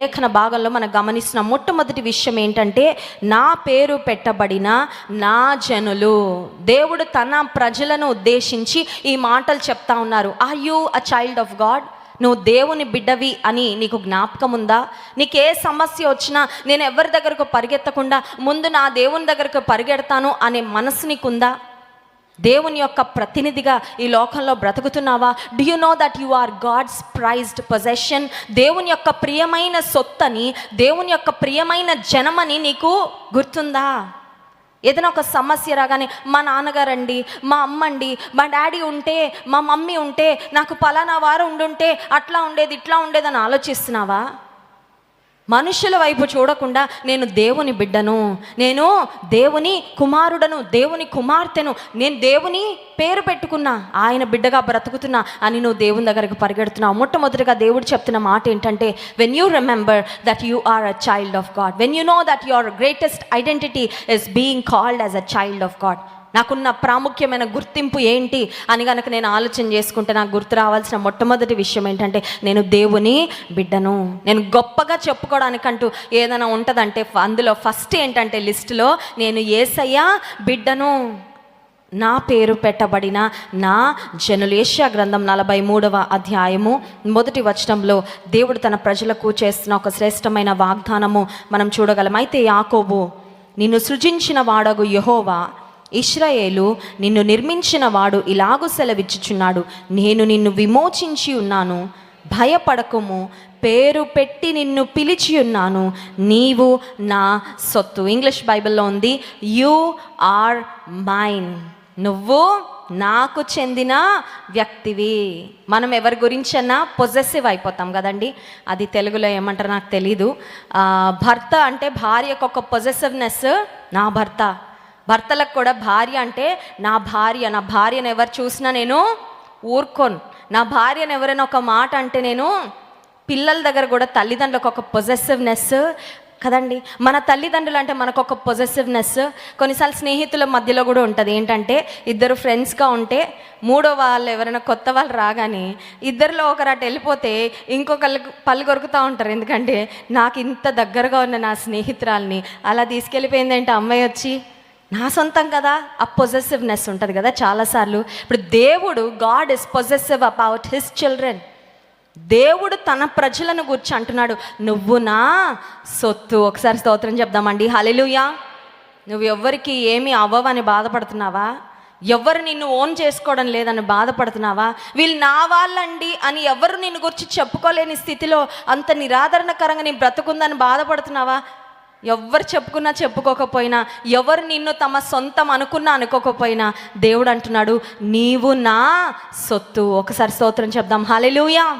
లేఖన భాగంలో మనం గమనిస్తున్న మొట్టమొదటి విషయం ఏంటంటే నా పేరు పెట్టబడిన నా జనులు. దేవుడు తన ప్రజలను ఉద్దేశించి ఈ మాటలు చెప్తా ఉన్నారు. Are you a child of God నువ్వు దేవుని బిడ్డవి అని నీకు జ్ఞాపకం ఉందా? నీకు ఏ సమస్య వచ్చినా నేను ఎవరి దగ్గరకు పరిగెత్తకుండా ముందు నా దేవుని దగ్గరకు పరిగెడతాను అనే మనసు నీకుందా? దేవుని యొక్క ప్రతినిధిగా ఈ లోకంలో బ్రతుకుతున్నావా? Do you know that you are God's prized possession దేవుని యొక్క ప్రియమైన సొత్తని దేవుని యొక్క ప్రియమైన జనమని నీకు గుర్తుందా? ఏదైనా ఒక సమస్య రాగానే మా నాన్నగారండి మా అమ్మండి మా డాడీ ఉంటే మా మమ్మీ ఉంటే నాకు పలానా వారు ఉండుంటే అట్లా ఉండేది ఇట్లా ఉండేదని ఆలోచిస్తున్నావా? మనుషుల వైపు చూడకుండా నేను దేవుని బిడ్డను నేను దేవుని కుమారుడను దేవుని కుమార్తెను నేను దేవుని పేరు పెట్టుకున్నా ఆయన బిడ్డగా బ్రతుకుతున్నా అని నువ్వు దేవుని దగ్గరకు పరిగెడుతున్నావు. మొట్టమొదటిగా దేవుడు చెప్తున్న మాట ఏంటంటే when you remember that you are a child of God when you know that your greatest identity is being called as a child of God నాకున్న ప్రాముఖ్యమైన గుర్తింపు ఏంటి అని కనుక నేను ఆలోచన చేసుకుంటే నాకు గుర్తు రావాల్సిన మొట్టమొదటి విషయం ఏంటంటే నేను దేవుని బిడ్డను. నేను గొప్పగా చెప్పుకోవడానికంటూ ఏదైనా ఉంటుందంటే అందులో ఫస్ట్ ఏంటంటే లిస్టులో నేను ఏసయ్యా బిడ్డను. నా పేరు పెట్టబడిన నా జనులు. ఏషియా గ్రంథం నలభై మూడవ అధ్యాయము మొదటి వచనంలో దేవుడు తన ప్రజలకు చేస్తున్న ఒక శ్రేష్టమైన వాగ్దానము మనం చూడగలం. అయితే యాకోబు నిన్ను సృజించిన వాడగు యహోవా. ఇష్రాయేలు నిన్ను నిర్మించిన వాడు ఇలాగు సెలవిచ్చుచున్నాడు. నేను నిన్ను విమోచించి ఉన్నాను. భయపడకము. పేరు పెట్టి నిన్ను పిలిచి ఉన్నాను. నీవు నా సొత్తు. ఇంగ్లీష్ బైబిల్లో ఉంది యు ఆర్ మైన్. నువ్వు నాకు చెందిన వ్యక్తివి. మనం ఎవరి గురించన్నా పొజెసివ్ అయిపోతాం కదండి? అది తెలుగులో ఏమంటారో నాకు తెలీదు. భర్త అంటే భార్యకు ఒక పొజెసివ్నెస్ నా భర్త. భర్తలకు కూడా భార్య అంటే నా భార్య నా భార్యను ఎవరు చూసినా నేను ఊరుకోను. నా భార్యను ఎవరైనా ఒక మాట అంటే నేను పిల్లల దగ్గర కూడా తల్లిదండ్రులకు ఒక పొజెసివ్నెస్ కదండి. మన తల్లిదండ్రులు అంటే మనకు ఒక పొజెసివ్నెస్ కొన్నిసార్లు స్నేహితుల మధ్యలో కూడా ఉంటుంది. ఏంటంటే ఇద్దరు ఫ్రెండ్స్గా ఉంటే మూడో వాళ్ళు ఎవరైనా కొత్త వాళ్ళు రాగానే ఇద్దరిలో ఒకరు అటు వెళ్ళిపోతే ఇంకొకళ్ళకి పళ్ళు కొరుకుతూ ఉంటారు. ఎందుకంటే నాకు ఇంత దగ్గరగా ఉన్న నా స్నేహితురాల్ని అలా తీసుకెళ్ళిపోయిందంటే అమ్మాయి వచ్చి నా సొంతం కదా? ఆ పొజెసివ్నెస్ ఉంటుంది కదా చాలాసార్లు. ఇప్పుడు దేవుడు God is possessive about his children దేవుడు తన ప్రజలను గుర్చి అంటున్నాడు నువ్వు నా సొత్తు. ఒకసారి స్తోత్రం చెప్దామండి. హలెలుయా నువ్వు ఎవ్వరికి ఏమీ అవ్వవని బాధపడుతున్నావా? ఎవరు నిన్ను ఓన్ చేసుకోవడం లేదని బాధపడుతున్నావా? వీళ్ళు నా వాళ్ళండి అని ఎవరు నిన్ను గురించి చెప్పుకోలేని స్థితిలో అంత నిరాదరణకరంగా నీ బ్రతుకుందని బాధపడుతున్నావా? ఎవరు చెప్పుకున్నా చెప్పుకోకపోయినా ఎవరు నిన్ను తమ సొంతం అనుకున్నా అనుకోకపోయినా దేవుడు అంటున్నాడు నీవు నా సొత్తు. ఒకసారి స్తోత్రం చెప్దాం. హాలెలుయా